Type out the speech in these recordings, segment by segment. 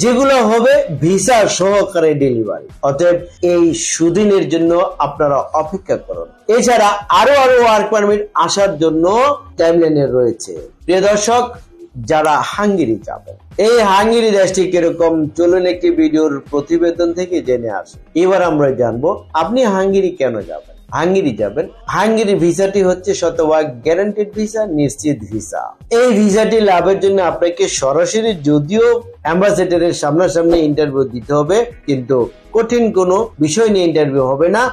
যেগুলো হবে ভিসা সহকারে ডেলিভারি। অতএব এই সুদিনের জন্য আপনারা অপেক্ষা করুন। এছাড়া আরও আরও ওয়ার্ক পারমিট আসার জন্য টাইমলাইনে রয়েছে। প্রিয় দর্শক, যারা হাঙ্গেরি যাবেন, এই হাঙ্গেরি দেশটি কীরকম, চলুন একটি ভিডিওর প্রতিবেদন থেকে জেনে আসুন এবার আমরা জানব, আপনি হাঙ্গেরি কেন যাবেন? হাঙ্গেরি যাবেন। হাঙ্গেরি ভিসাটি হচ্ছে শতভাগ গ্যারান্টেড ভিসা নিশ্চিত ভিসা এই ভিসাটি লাভের জন্য আপনাকে সরাসরি যদিও অ্যাম্বাসেডারের সামনাসামনি ইন্টারভিউ দিতে হবে, কিন্তু কঠিন কোনো বিষয় নিয়ে ইন্টারভিউ হবে না।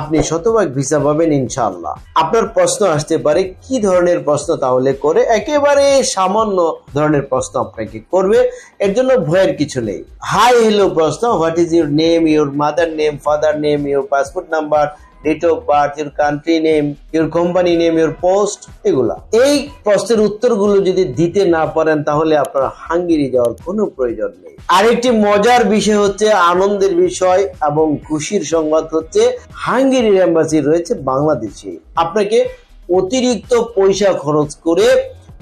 আপনি শতভাগ ভিসা পাবেন ইনশাআল্লাহ। আপনার প্রশ্ন আসতে পারে, কি ধরনের প্রশ্ন তাহলে করে? একেবারে সামান্য ধরনের প্রশ্ন আপনাকে করবে, এর জন্য ভয়ের কিছু নেই। হাই হ্যালো প্রশ্ন what is your name your mother name father name your passport number date of birth your country name your company name your post এগুলা। এই প্রশ্নের উত্তরগুলো যদি দিতে না পারেন, তাহলে আপনার হাঙ্গেরি যাওয়ার কোনো প্রয়োজন নেই। আরেকটি মজার বিষয় হচ্ছে আনন্দের বিষয় এবং খুশির সংবাদ হচ্ছে, হাঙ্গেরির এম্বাসি রয়েছে বাংলাদেশে। আপনাকে অতিরিক্ত পয়সা খরচ করে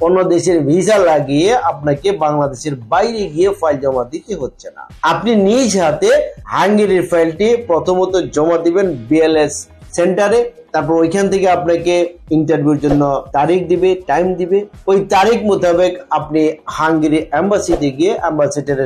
অন্য দেশের ভিসা লাগিয়ে আপনাকে বাংলাদেশের বাইরে গিয়ে ফাইল জমা দিতে হচ্ছে না। আপনি নিজ হাতে হাঙ্গেরির ফাইলটি প্রথমত জমা দিবেন বিএলএস সেন্টারে তারপর ওইখান থেকে আপনাকে ইন্টারভিউর জন্য তারিখ দিবে টাইম দিবে। ওই তারিখ মোতাবেক আপনি হাঙ্গেরি অ্যাম্বাসিতে গিয়ে অ্যাম্বাসিডারের